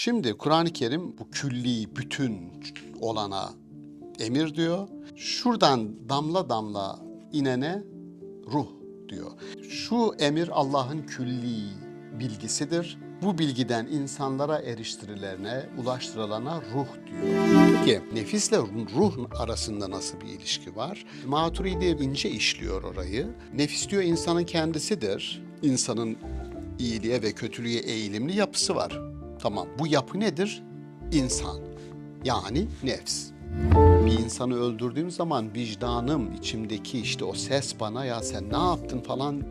Şimdi Kur'an-ı Kerim bu külli, bütün olana emir diyor. Şuradan damla damla inene ruh diyor. Şu emir Allah'ın külli bilgisidir. Bu bilgiden insanlara eriştirilene, ulaştırılana ruh diyor. Peki nefisle ruh arasında nasıl bir ilişki var? Maturidi ince işliyor orayı. Nefis diyor insanın kendisidir. İnsanın iyiliğe ve kötülüğe eğilimli yapısı var. Tamam bu yapı nedir? İnsan. Yani nefs. Bir insanı öldürdüğüm zaman vicdanım, içimdeki işte o ses bana ya sen ne yaptın falan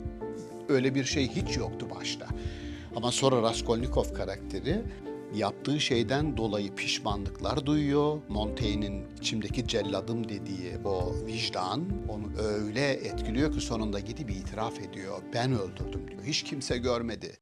öyle bir şey hiç yoktu başta. Ama sonra Raskolnikov karakteri yaptığı şeyden dolayı pişmanlıklar duyuyor. Montaigne'in içimdeki celladım dediği o vicdan onu öyle etkiliyor ki sonunda gidip itiraf ediyor. Ben öldürdüm diyor. Hiç kimse görmedi.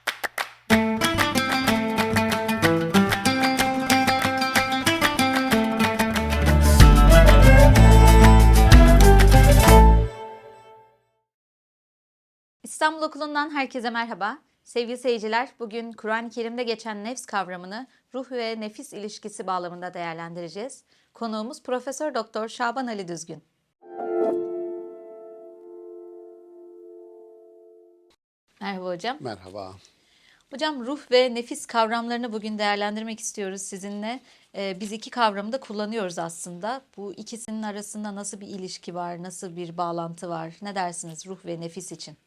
İstanbul Okulu'ndan herkese merhaba. Sevgili seyirciler, bugün Kur'an-ı Kerim'de geçen nefs kavramını ruh ve nefis ilişkisi bağlamında değerlendireceğiz. Konuğumuz Profesör Doktor Şaban Ali Düzgün. Merhaba hocam. Merhaba. Hocam ruh ve nefis kavramlarını bugün değerlendirmek istiyoruz sizinle. Ee, biz iki kavramı da kullanıyoruz aslında. Bu ikisinin arasında nasıl bir ilişki var, nasıl bir bağlantı var? Ne dersiniz ruh ve nefis için?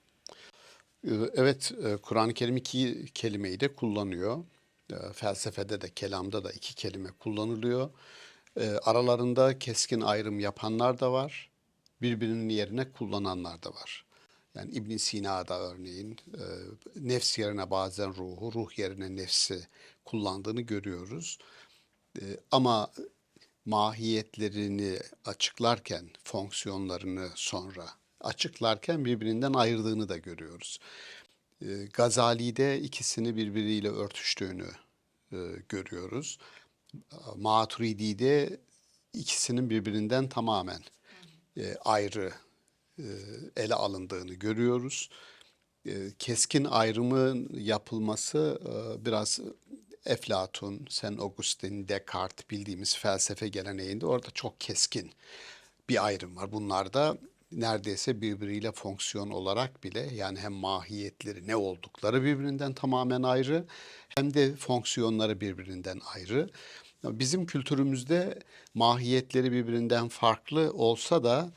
Ee, Evet, e, Kur'an-ı Kerim iki kelimeyi de kullanıyor. E, Felsefede de, kelamda da iki kelime kullanılıyor. E, Aralarında keskin ayrım yapanlar da var, birbirinin yerine kullananlar da var. Yani İbn Sina'da örneğin e, nefs yerine bazen ruhu, ruh yerine nefsi kullandığını görüyoruz. Ama mahiyetlerini açıklarken, fonksiyonlarını sonra açıklarken birbirinden ayırdığını da görüyoruz. E, Gazali'de ikisini birbiriyle örtüştüğünü e, görüyoruz. Maturidi'de ikisinin birbirinden tamamen e, ayrı e, ele alındığını görüyoruz. Keskin ayrımın yapılması biraz Eflatun, Saint Augustin, Descartes bildiğimiz felsefe geleneğinde orada çok keskin bir ayrım var. Bunlar da neredeyse birbiriyle fonksiyon olarak bile yani hem mahiyetleri ne oldukları birbirinden tamamen ayrı hem de fonksiyonları birbirinden ayrı. Bizim kültürümüzde mahiyetleri birbirinden farklı olsa da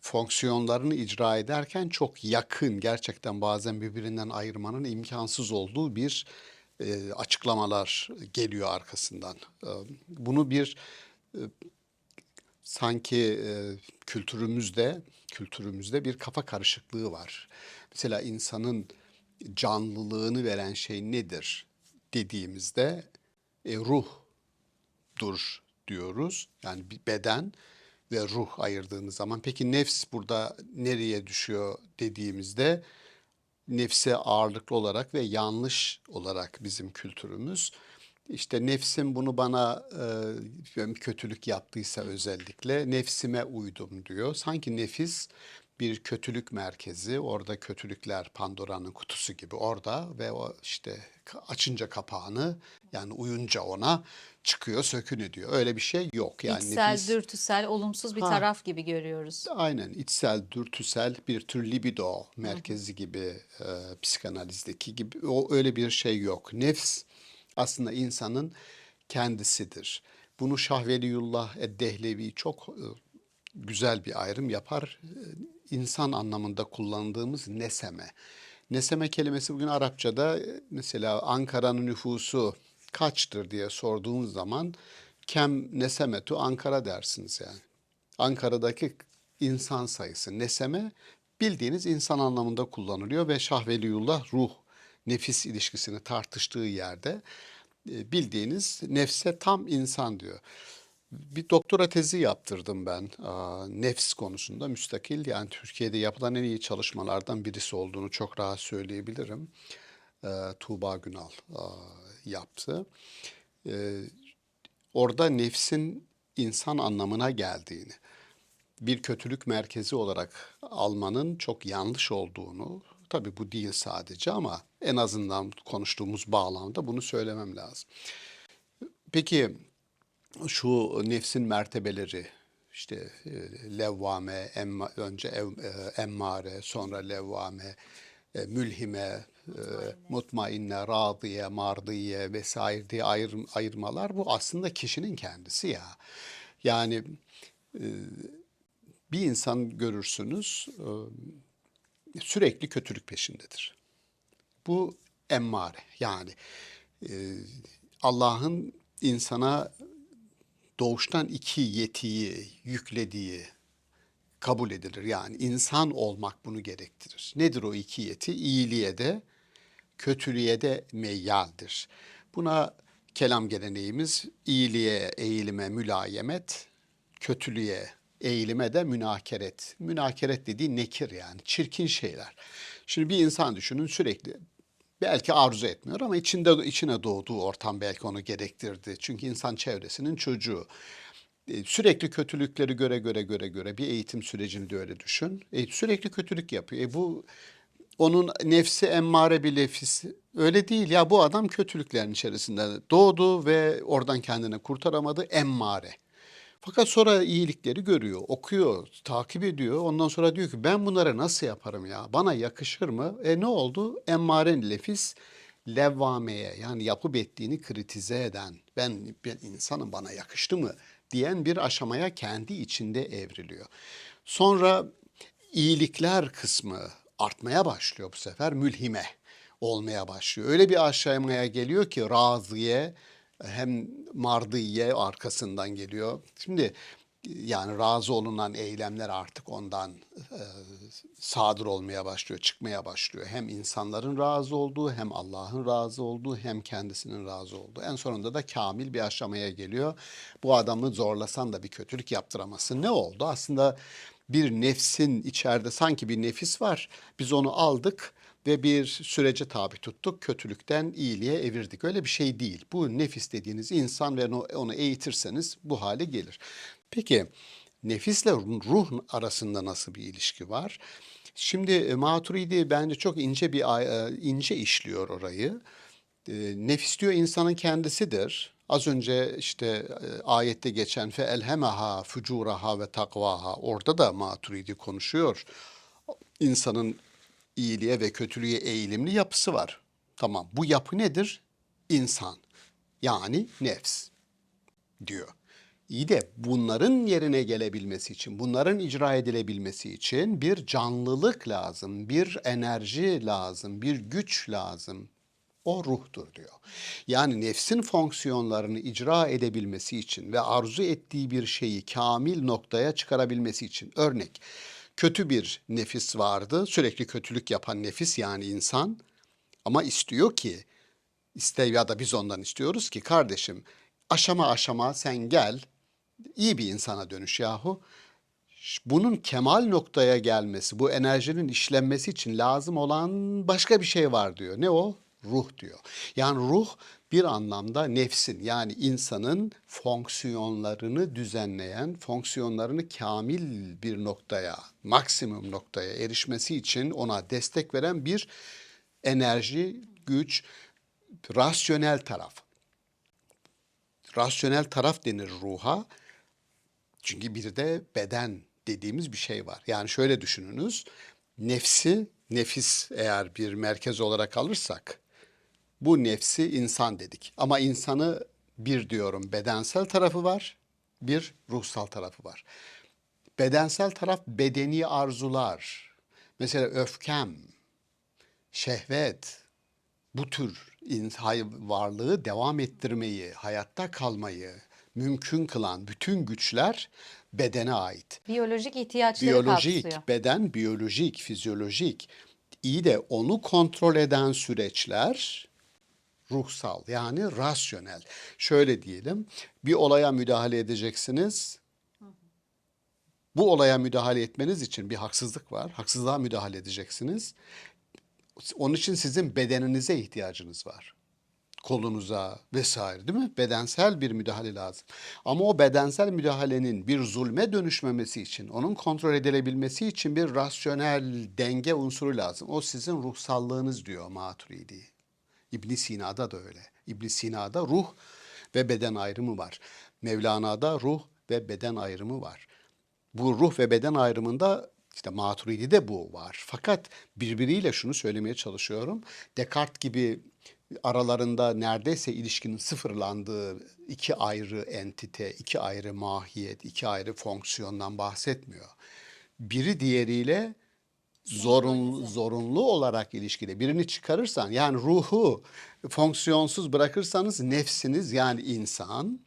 fonksiyonlarını icra ederken çok yakın gerçekten bazen birbirinden ayırmanın imkansız olduğu bir e, açıklamalar geliyor arkasından. E, bunu bir e, sanki e, kültürümüzde kültürümüzde bir kafa karışıklığı var. Mesela insanın canlılığını veren şey nedir dediğimizde e, ruhdur diyoruz. Yani beden ve ruh ayırdığınız zaman peki nefs burada nereye düşüyor dediğimizde nefse ağırlıklı olarak ve yanlış olarak bizim kültürümüz işte nefsim bunu bana e, kötülük yaptıysa özellikle nefsime uydum diyor. Sanki nefis bir kötülük merkezi, orada kötülükler Pandora'nın kutusu gibi orada ve o işte açınca kapağını yani uyunca ona çıkıyor, sökünü diyor. Öyle bir şey yok. Yani İçsel, nefis dürtüsel, olumsuz bir Ha. taraf gibi görüyoruz. aynen içsel, dürtüsel bir tür libido merkezi gibi e, psikanalizdeki gibi o öyle bir şey yok. Nefs aslında insanın kendisidir. Bunu Şah Veliyullah Eddehlevi çok e, güzel bir ayrım yapar. E, İnsan anlamında kullandığımız neseme. Neseme kelimesi bugün Arapçada e, mesela Ankara'nın nüfusu kaçtır diye sorduğumuz zaman kem nesemetu Ankara dersiniz yani. Ankara'daki insan sayısı neseme bildiğiniz insan anlamında kullanılıyor ve Şah Veliyullah ruh nefis ilişkisini tartıştığı yerde e, bildiğiniz nefse tam insan diyor. Bir doktora tezi yaptırdım ben nefs konusunda müstakil. Yani Türkiye'de yapılan en iyi çalışmalardan birisi olduğunu çok rahat söyleyebilirim. Ee, Tuğba Günal yaptı. Ee, orada nefsin insan anlamına geldiğini, bir kötülük merkezi olarak almanın çok yanlış olduğunu, tabii bu değil sadece ama en azından konuştuğumuz bağlamda bunu söylemem lazım. Peki şu nefsin mertebeleri işte e, levvame, emma, önce ev, e, emmare, sonra levvame, e, mülhime, e, mutmainne, radiye, mardiye vesaire diye ayır, ayırmalar bu aslında kişinin kendisi ya. Yani bir insan görürsünüz sürekli kötülük peşindedir. Bu emmare yani e, Allah'ın insana doğuştan iki yetiyi yüklediği kabul edilir. Yani insan olmak bunu gerektirir. Nedir o iki yeti? İyiliğe de kötülüğe de meyyaldir. Buna kelam geleneğimiz iyiliğe, eğilime mülayemet, kötülüğe, eğilime de münakeret. Münakeret dediği nekir yani çirkin şeyler. Şimdi bir insan düşünün sürekli belki arzu etmiyor ama içinde içine doğduğu ortam belki onu gerektirdi. Çünkü insan çevresinin çocuğu. E, Sürekli kötülükleri göre göre göre göre bir eğitim sürecini de öyle düşün. E, sürekli kötülük yapıyor. E, bu onun nefsi emmare bir nefis. Öyle değil ya bu adam kötülüklerin içerisinde doğdu ve oradan kendini kurtaramadı emmare. Fakat sonra iyilikleri görüyor, okuyor, takip ediyor. Ondan sonra diyor ki ben bunları nasıl yaparım ya? Bana yakışır mı? E ne oldu? Emmaren lefis levvameye yani yapıp ettiğini kritize eden, ben, ben insanım bana yakıştı mı diyen bir aşamaya kendi içinde evriliyor. Sonra iyilikler kısmı artmaya başlıyor bu sefer mülhime olmaya başlıyor. Öyle bir aşamaya geliyor ki razıye hem mardiye arkasından geliyor. Şimdi yani razı olunan eylemler artık ondan e, sadır olmaya başlıyor, çıkmaya başlıyor. Hem insanların razı olduğu, hem Allah'ın razı olduğu, hem kendisinin razı olduğu. En sonunda da kamil bir aşamaya geliyor. Bu adamı zorlasan da bir kötülük yaptıramazsın. Ne oldu? Aslında bir nefsin içeride sanki bir nefis var. Biz onu aldık ve bir sürece tabi tuttuk. Kötülükten iyiliğe evirdik. Öyle bir şey değil. Bu nefis dediğiniz insan ve onu, eğitirseniz bu hale gelir. Peki nefisle ruh arasında nasıl bir ilişki var? Şimdi e, Maturidi bence çok ince bir e, ince işliyor orayı. E, Nefis diyor insanın kendisidir. Az önce işte ayette geçen fe elhemaha fucuraha ve takvaha orada da Maturidi konuşuyor. İnsanın iyiliğe ve kötülüğe eğilimli yapısı var. Tamam bu yapı nedir? İnsan yani nefs diyor. İyi de bunların yerine gelebilmesi için, bunların icra edilebilmesi için bir canlılık lazım, bir enerji lazım, bir güç lazım. O ruhtur diyor. Yani nefsin fonksiyonlarını icra edebilmesi için ve arzu ettiği bir şeyi kamil noktaya çıkarabilmesi için örnek kötü bir nefis vardı. Sürekli kötülük yapan nefis yani insan ama istiyor ki iste ya da biz ondan istiyoruz ki kardeşim aşama aşama sen gel iyi bir insana dönüş yahu. Bunun kemal noktaya gelmesi, bu enerjinin işlenmesi için lazım olan başka bir şey var diyor. Ne o? Ruh diyor. Yani ruh bir anlamda nefsin yani insanın fonksiyonlarını düzenleyen, fonksiyonlarını kamil bir noktaya, maksimum noktaya erişmesi için ona destek veren bir enerji, güç, rasyonel taraf. Rasyonel taraf denir ruha. Çünkü bir de beden dediğimiz bir şey var. Yani şöyle düşününüz. Nefsi, nefis eğer bir merkez olarak alırsak bu nefsi insan dedik. Ama insanı bir diyorum bedensel tarafı var, bir ruhsal tarafı var. Bedensel taraf bedeni arzular. Mesela öfkem, şehvet, bu tür varlığı devam ettirmeyi, hayatta kalmayı mümkün kılan bütün güçler bedene ait. Biyolojik ihtiyaçları Biyolojik, kapsıyor. beden biyolojik, fizyolojik. İyi de onu kontrol eden süreçler ruhsal yani rasyonel. Şöyle diyelim, bir olaya müdahale edeceksiniz. Bu olaya müdahale etmeniz için bir haksızlık var. Haksızlığa müdahale edeceksiniz. Onun için sizin bedeninize ihtiyacınız var. Kolunuza vesaire değil mi? Bedensel bir müdahale lazım. Ama o bedensel müdahalenin bir zulme dönüşmemesi için, onun kontrol edilebilmesi için bir rasyonel denge unsuru lazım. O sizin ruhsallığınız diyor Maturidi. İbn Sina'da da öyle. İbn Sina'da ruh ve beden ayrımı var. Mevlana'da ruh ve beden ayrımı var. Bu ruh ve beden ayrımında işte Maturidi'de bu var. Fakat birbiriyle şunu söylemeye çalışıyorum. Descartes gibi aralarında neredeyse ilişkinin sıfırlandığı iki ayrı entite, iki ayrı mahiyet, iki ayrı fonksiyondan bahsetmiyor. Biri diğeriyle zorunlu, zorunlu olarak ilişkide birini çıkarırsan yani ruhu fonksiyonsuz bırakırsanız nefsiniz yani insan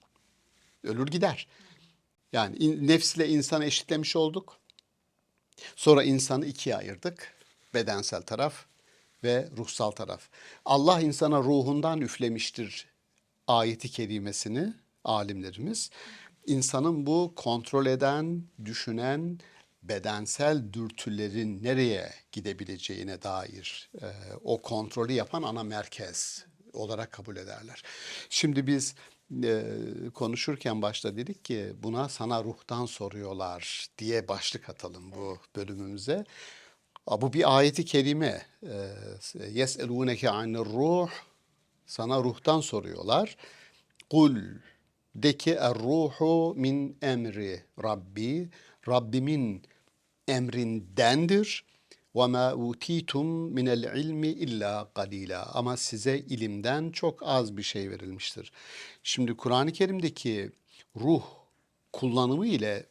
ölür gider. Yani in, nefsle insanı eşitlemiş olduk. Sonra insanı ikiye ayırdık. Bedensel taraf ve ruhsal taraf. Allah insana ruhundan üflemiştir ayeti kerimesini alimlerimiz. İnsanın bu kontrol eden, düşünen, bedensel dürtülerin nereye gidebileceğine dair e, o kontrolü yapan ana merkez olarak kabul ederler. Şimdi biz e, konuşurken başta dedik ki buna sana ruhtan soruyorlar diye başlık atalım bu bölümümüze. Bu bir ayeti kerime. Yes'elûneke anir ruh. Sana ruhtan soruyorlar. Kul de ki er-ruhu min emri Rabbi. Rabbimin emrindendir. Ma utitum minel ilmi illa qalila. Ama size ilimden çok az bir şey verilmiştir. Şimdi Kur'an-ı Kerim'deki ruh kullanımı ile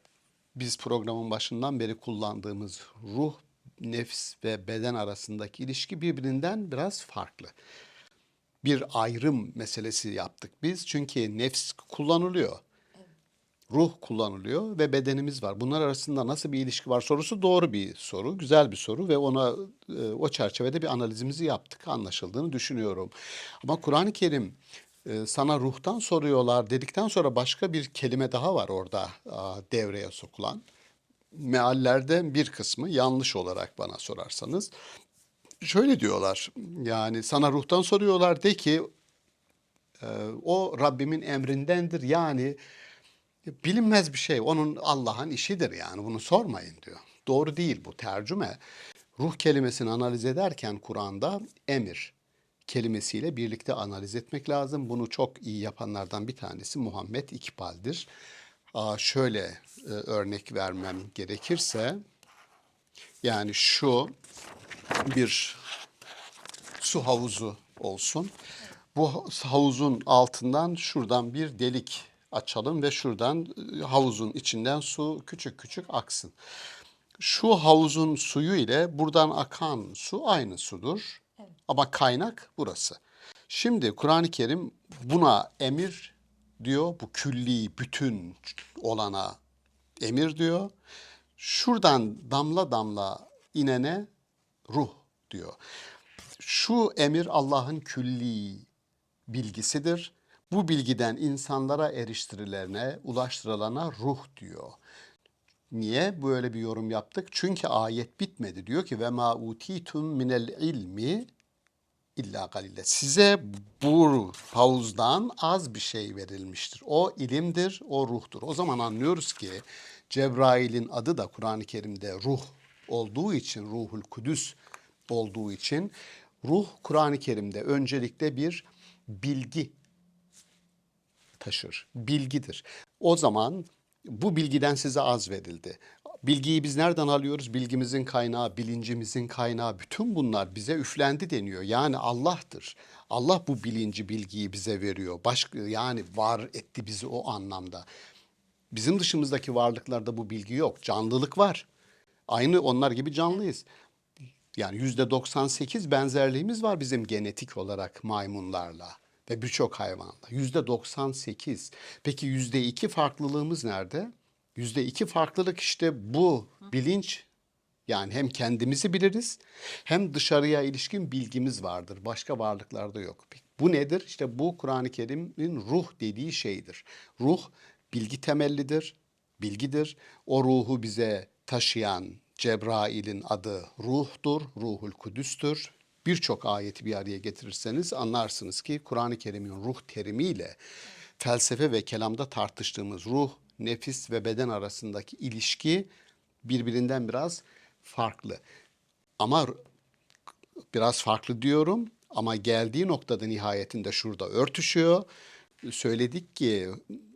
biz programın başından beri kullandığımız ruh, nefs ve beden arasındaki ilişki birbirinden biraz farklı. Bir ayrım meselesi yaptık biz. Çünkü nefs kullanılıyor. Ruh kullanılıyor ve bedenimiz var. Bunlar arasında nasıl bir ilişki var sorusu doğru bir soru, güzel bir soru ve ona e, o çerçevede bir analizimizi yaptık, anlaşıldığını düşünüyorum. Ama Kur'an-ı Kerim e, sana ruhtan soruyorlar dedikten sonra başka bir kelime daha var orada devreye sokulan. Meallerden bir kısmı yanlış olarak bana sorarsanız. Şöyle diyorlar yani sana ruhtan soruyorlar de ki e, o Rabbimin emrindendir yani bilinmez bir şey onun Allah'ın işidir yani bunu sormayın diyor. Doğru değil bu tercüme. Ruh kelimesini analiz ederken Kur'an'da emir kelimesiyle birlikte analiz etmek lazım. Bunu çok iyi yapanlardan bir tanesi Muhammed İkbal'dir. Aa, şöyle e, örnek vermem gerekirse yani şu bir su havuzu olsun. Bu havuzun altından şuradan bir delik açalım ve şuradan e, havuzun içinden su küçük küçük aksın. Şu havuzun suyu ile buradan akan su aynı sudur. Ama kaynak burası. Şimdi Kur'an-ı Kerim buna emir diyor. Bu külli, bütün olana emir diyor. Şuradan damla damla inene ruh diyor. Şu emir Allah'ın külli bilgisidir. Bu bilgiden insanlara eriştirilene, ulaştırılana ruh diyor. Niye böyle bir yorum yaptık? Çünkü ayet bitmedi. Diyor ki ve ma utitum minel ilmi illa galile. Size bu havuzdan az bir şey verilmiştir. O ilimdir, o ruhtur. O zaman anlıyoruz ki Cebrail'in adı da Kur'an-ı Kerim'de ruh olduğu için, ruhul kudüs olduğu için ruh Kur'an-ı Kerim'de öncelikle bir bilgi taşır. Bilgidir. O zaman bu bilgiden size az verildi. Bilgiyi biz nereden alıyoruz? Bilgimizin kaynağı, bilincimizin kaynağı, bütün bunlar bize üflendi deniyor. Yani Allah'tır. Allah bu bilinci, bilgiyi bize veriyor. Başka yani var etti bizi o anlamda. Bizim dışımızdaki varlıklarda bu bilgi yok. Canlılık var. Aynı onlar gibi canlıyız. Yani yüzde 98 benzerliğimiz var bizim genetik olarak maymunlarla ve birçok hayvanla. Yüzde 98. Peki yüzde iki farklılığımız nerede? Yüzde iki farklılık işte bu bilinç. Yani hem kendimizi biliriz hem dışarıya ilişkin bilgimiz vardır. Başka varlıklarda yok. Bu nedir? İşte bu Kur'an-ı Kerim'in ruh dediği şeydir. Ruh bilgi temellidir, bilgidir. O ruhu bize taşıyan Cebrail'in adı ruhtur, ruhul kudüstür. Birçok ayeti bir araya getirirseniz anlarsınız ki Kur'an-ı Kerim'in ruh terimiyle felsefe ve kelamda tartıştığımız ruh, nefis ve beden arasındaki ilişki birbirinden biraz farklı. Ama biraz farklı diyorum ama geldiği noktada nihayetinde şurada örtüşüyor. söyledik ki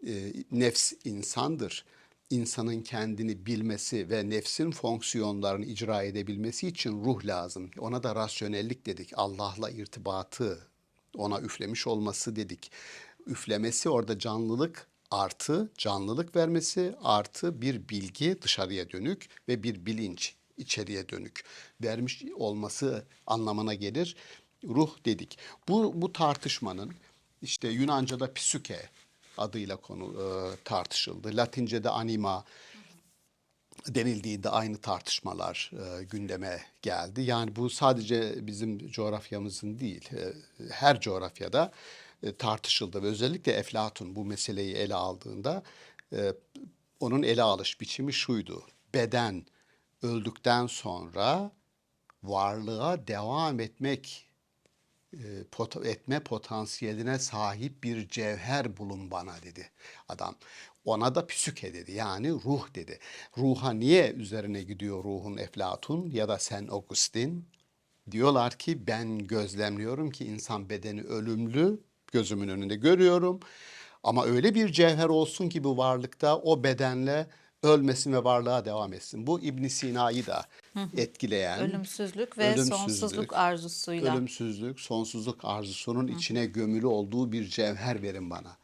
e, nefs insandır. İnsanın kendini bilmesi ve nefsin fonksiyonlarını icra edebilmesi için ruh lazım. Ona da rasyonellik dedik. Allah'la irtibatı, ona üflemiş olması dedik. Üflemesi orada canlılık artı canlılık vermesi artı bir bilgi dışarıya dönük ve bir bilinç içeriye dönük vermiş olması anlamına gelir. Ruh dedik. Bu bu tartışmanın işte Yunanca'da psüke adıyla konu e, tartışıldı. Latince'de anima denildiğinde aynı tartışmalar e, gündeme geldi. Yani bu sadece bizim coğrafyamızın değil, e, her coğrafyada e, tartışıldı ve özellikle Eflatun bu meseleyi ele aldığında e, onun ele alış biçimi şuydu. Beden öldükten sonra varlığa devam etmek pot- etme potansiyeline sahip bir cevher bulun bana dedi adam. Ona da psüke dedi yani ruh dedi. Ruha niye üzerine gidiyor ruhun Eflatun ya da Sen Augustin? Diyorlar ki ben gözlemliyorum ki insan bedeni ölümlü gözümün önünde görüyorum. Ama öyle bir cevher olsun ki bu varlıkta o bedenle ölmesin ve varlığa devam etsin. Bu İbn Sina'yı da etkileyen Ölümsüzlük ve sonsuzluk arzusuyla. Ölümsüzlük, sonsuzluk arzusunun içine gömülü olduğu bir cevher verin bana.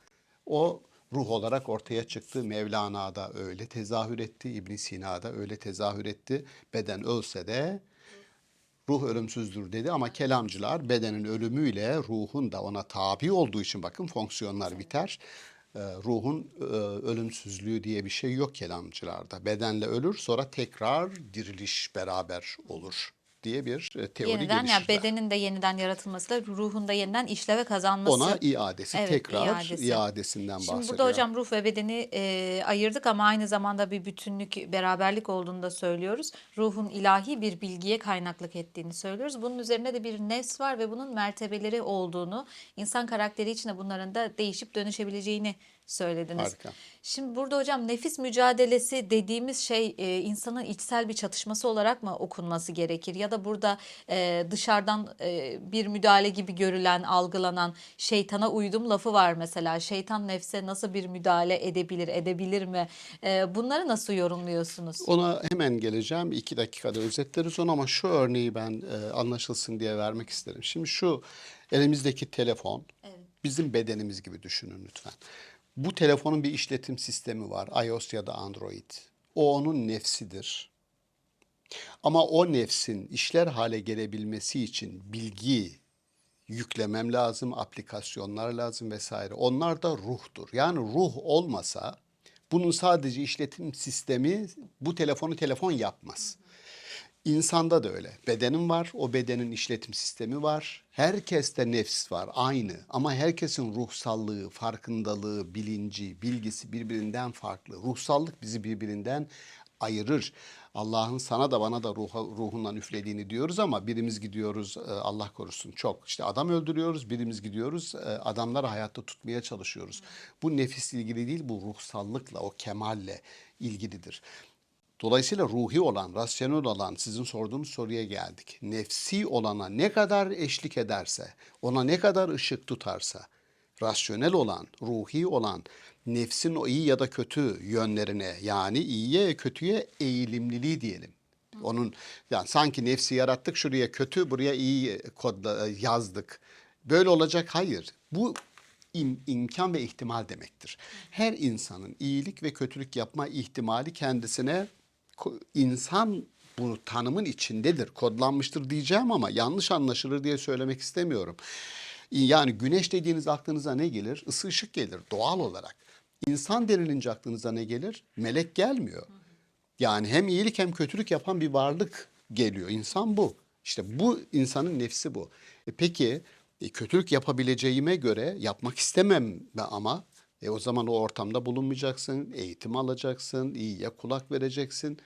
O ruh olarak ortaya çıktı. Mevlana'da öyle tezahür etti. İbn Sina'da öyle tezahür etti. Beden ölse de ruh ölümsüzdür dedi ama kelamcılar bedenin ölümüyle ruhun da ona tabi olduğu için bakın fonksiyonlar biter. Ee, ruhun e, ölümsüzlüğü diye bir şey yok kelamcılarda. Bedenle ölür sonra tekrar diriliş beraber olur diye bir e, teori Yeniden yani geliştirdiler. bedenin de yeniden yaratılması da ruhun da yeniden işleve kazanması. Ona iadesi Evet, tekrar iadesi. iadesinden Şimdi bahsediyor. burada hocam ruh ve bedeni e, ayırdık ama aynı zamanda bir bütünlük, beraberlik olduğunu da söylüyoruz. Ruhun ilahi bir bilgiye kaynaklık ettiğini söylüyoruz. Bunun üzerine de bir nefs var ve bunun mertebeleri olduğunu, insan karakteri içinde bunların da değişip dönüşebileceğini söylediniz. Harika. Şimdi burada hocam nefis mücadelesi dediğimiz şey e, insanın içsel bir çatışması olarak mı okunması gerekir? Ya da burada e, dışarıdan e, bir müdahale gibi görülen, algılanan şeytana uydum lafı var mesela. Şeytan nefse nasıl bir müdahale edebilir, edebilir mi? E, bunları nasıl yorumluyorsunuz? Ona hemen geleceğim. İki dakikada özetleriz onu ama şu örneği ben e, anlaşılsın diye vermek isterim. Şimdi şu elimizdeki telefon bizim bedenimiz gibi düşünün lütfen. Bu telefonun bir işletim sistemi var. iOS ya da Android. O onun nefsidir. Ama o nefsin işler hale gelebilmesi için bilgi yüklemem lazım, aplikasyonlar lazım vesaire. Onlar da ruhtur. Yani ruh olmasa bunun sadece işletim sistemi bu telefonu telefon yapmaz. İnsanda da öyle. Bedenim var, o bedenin işletim sistemi var. Herkeste nefs var, aynı. Ama herkesin ruhsallığı, farkındalığı, bilinci, bilgisi birbirinden farklı. Ruhsallık bizi birbirinden ayırır. Allah'ın sana da bana da ruha, ruhundan üflediğini diyoruz ama birimiz gidiyoruz e, Allah korusun çok işte adam öldürüyoruz birimiz gidiyoruz e, adamları hayatta tutmaya çalışıyoruz. Bu nefisle ilgili değil bu ruhsallıkla o kemalle ilgilidir. Dolayısıyla ruhi olan, rasyonel olan sizin sorduğunuz soruya geldik. Nefsi olana ne kadar eşlik ederse, ona ne kadar ışık tutarsa, rasyonel olan, ruhi olan nefsin o iyi ya da kötü yönlerine yani iyiye kötüye eğilimliliği diyelim. Onun yani sanki nefsi yarattık şuraya kötü buraya iyi kodla yazdık. Böyle olacak hayır. Bu im- imkan ve ihtimal demektir. Her insanın iyilik ve kötülük yapma ihtimali kendisine insan bu tanımın içindedir, kodlanmıştır diyeceğim ama yanlış anlaşılır diye söylemek istemiyorum. Yani güneş dediğiniz aklınıza ne gelir? Isı ışık gelir doğal olarak. İnsan denilince aklınıza ne gelir? Melek gelmiyor. Yani hem iyilik hem kötülük yapan bir varlık geliyor. İnsan bu. İşte bu insanın nefsi bu. E peki e, kötülük yapabileceğime göre yapmak istemem ama e o zaman o ortamda bulunmayacaksın, eğitim alacaksın, iyiye kulak vereceksin.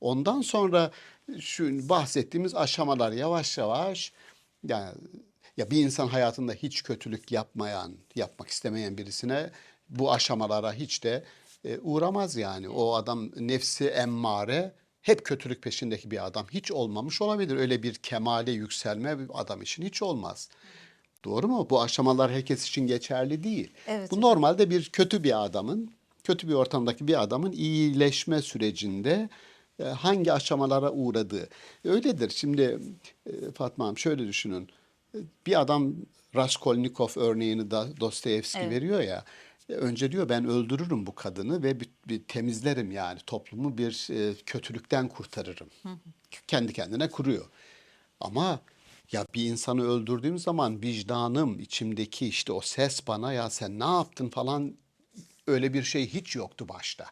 Ondan sonra şu bahsettiğimiz aşamalar yavaş yavaş yani ya bir insan hayatında hiç kötülük yapmayan, yapmak istemeyen birisine bu aşamalara hiç de e, uğramaz yani. O adam nefsi emmare hep kötülük peşindeki bir adam hiç olmamış olabilir. Öyle bir kemale yükselme bir adam için hiç olmaz. Doğru mu? Bu aşamalar herkes için geçerli değil. Evet Bu normalde bir kötü bir adamın, kötü bir ortamdaki bir adamın iyileşme sürecinde e, hangi aşamalara uğradığı. Öyledir. Şimdi e, Fatma Hanım şöyle düşünün. E, Bir adam Raskolnikov örneğini da Dostoyevski Evet. veriyor ya. e, Önce diyor ben öldürürüm bu kadını ve bir, bir temizlerim yani toplumu bir e, kötülükten kurtarırım. Kendi kendine kuruyor. Ama ya bir insanı öldürdüğüm zaman vicdanım, içimdeki işte o ses bana ya sen ne yaptın falan öyle bir şey hiç yoktu başta.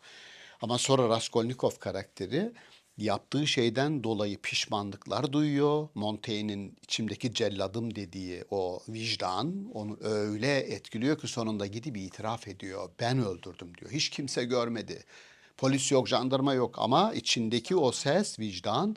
Ama sonra Raskolnikov karakteri yaptığı şeyden dolayı pişmanlıklar duyuyor. Montaigne'in içimdeki celladım dediği o vicdan onu öyle etkiliyor ki sonunda gidip itiraf ediyor. Ben öldürdüm diyor. Hiç kimse görmedi. Polis yok, jandarma yok ama içindeki o ses, vicdan,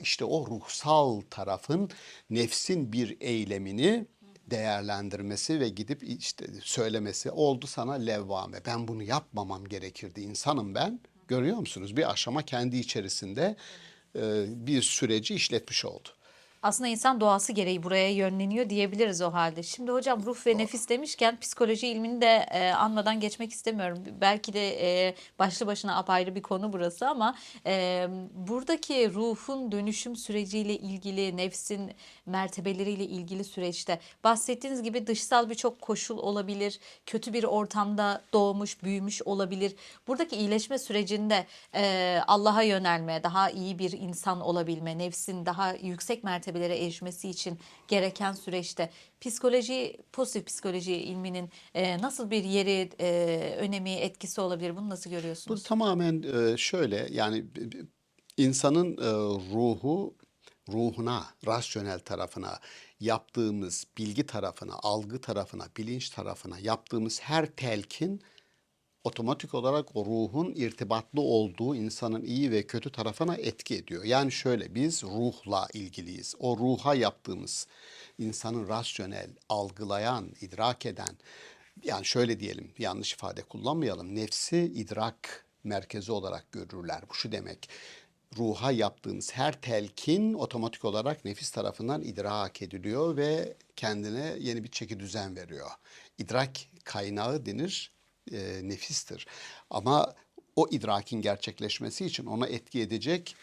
işte o ruhsal tarafın nefsin bir eylemini değerlendirmesi ve gidip işte söylemesi oldu sana levvame. Ben bunu yapmamam gerekirdi. İnsanım ben. Görüyor musunuz? Bir aşama kendi içerisinde e, bir süreci işletmiş oldu. Aslında insan doğası gereği buraya yönleniyor diyebiliriz o halde. Şimdi hocam ruh ve nefis demişken psikoloji ilmini de e, anmadan geçmek istemiyorum. Belki de e, başlı başına apayrı bir konu burası ama e, buradaki ruhun dönüşüm süreciyle ilgili, nefsin mertebeleriyle ilgili süreçte bahsettiğiniz gibi dışsal birçok koşul olabilir, kötü bir ortamda doğmuş, büyümüş olabilir. Buradaki iyileşme sürecinde e, Allah'a yönelme, daha iyi bir insan olabilme, nefsin daha yüksek mertebelere erişmesi için gereken süreçte psikoloji, pozitif psikoloji ilminin e, nasıl bir yeri, e, önemi, etkisi olabilir? Bunu nasıl Bu görüyorsunuz? tamamen e, şöyle yani insanın e, ruhu ruhuna, rasyonel tarafına, yaptığımız bilgi tarafına, algı tarafına, bilinç tarafına yaptığımız her telkin otomatik olarak o ruhun irtibatlı olduğu insanın iyi ve kötü tarafına etki ediyor. Yani şöyle biz ruhla ilgiliyiz. O ruha yaptığımız insanın rasyonel, algılayan, idrak eden yani şöyle diyelim yanlış ifade kullanmayalım. Nefsi idrak merkezi olarak görürler. Bu şu demek. Ruha yaptığımız her telkin otomatik olarak nefis tarafından idrak ediliyor ve kendine yeni bir çeki düzen veriyor. İdrak kaynağı denir e, nefistir. Ama o idrakin gerçekleşmesi için ona etki edecek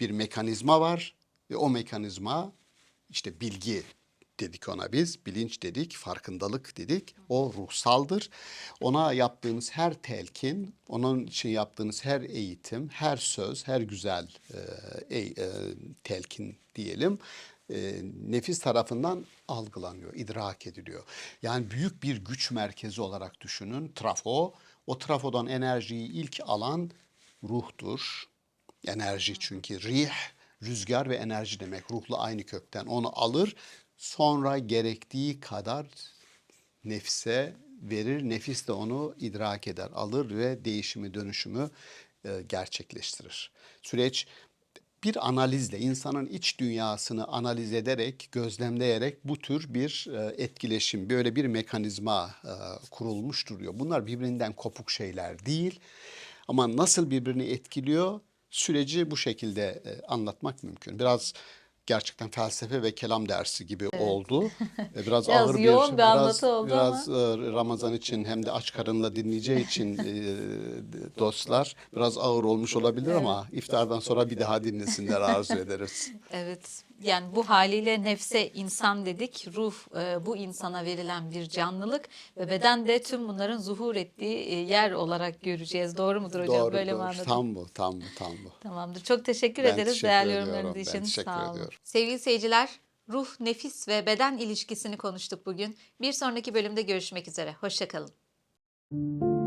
bir mekanizma var ve o mekanizma işte bilgi dedik ona biz, bilinç dedik, farkındalık dedik. O ruhsaldır. Ona yaptığınız her telkin, onun için yaptığınız her eğitim, her söz, her güzel e, e, e, telkin diyelim e, nefis tarafından algılanıyor, idrak ediliyor. Yani büyük bir güç merkezi olarak düşünün. Trafo, o trafodan enerjiyi ilk alan ruhtur. Enerji çünkü rih, rüzgar ve enerji demek. Ruhla aynı kökten onu alır. Sonra gerektiği kadar nefse verir. Nefis de onu idrak eder, alır ve değişimi, dönüşümü e, gerçekleştirir. Süreç bir analizle insanın iç dünyasını analiz ederek, gözlemleyerek bu tür bir e, etkileşim, böyle bir mekanizma e, kurulmuş duruyor. Bunlar birbirinden kopuk şeyler değil. Ama nasıl birbirini etkiliyor? Süreci bu şekilde anlatmak mümkün. Biraz gerçekten felsefe ve kelam dersi gibi oldu. E, Biraz, Biraz ağır bir, yoğun bir biraz, oldu biraz e, Ramazan için hem de aç karınla dinleyeceği için e, dostlar biraz ağır olmuş olabilir ama iftardan sonra bir daha dinlesinler arzu ederiz. Evet. Yani bu haliyle nefse insan dedik. Ruh e, bu insana verilen bir canlılık ve beden de tüm bunların zuhur ettiği e, yer olarak göreceğiz. Doğru mudur hocam? doğru, Böyle doğru. anladım? Tam bu, tam bu, tam bu. Tamamdır. Çok teşekkür Ben ederiz teşekkür değerli yorumlarınız Ben için. teşekkür Sağ olun. ediyorum. Sevgili seyirciler, ruh, nefis ve beden ilişkisini konuştuk bugün. Bir sonraki bölümde görüşmek üzere. Hoşçakalın.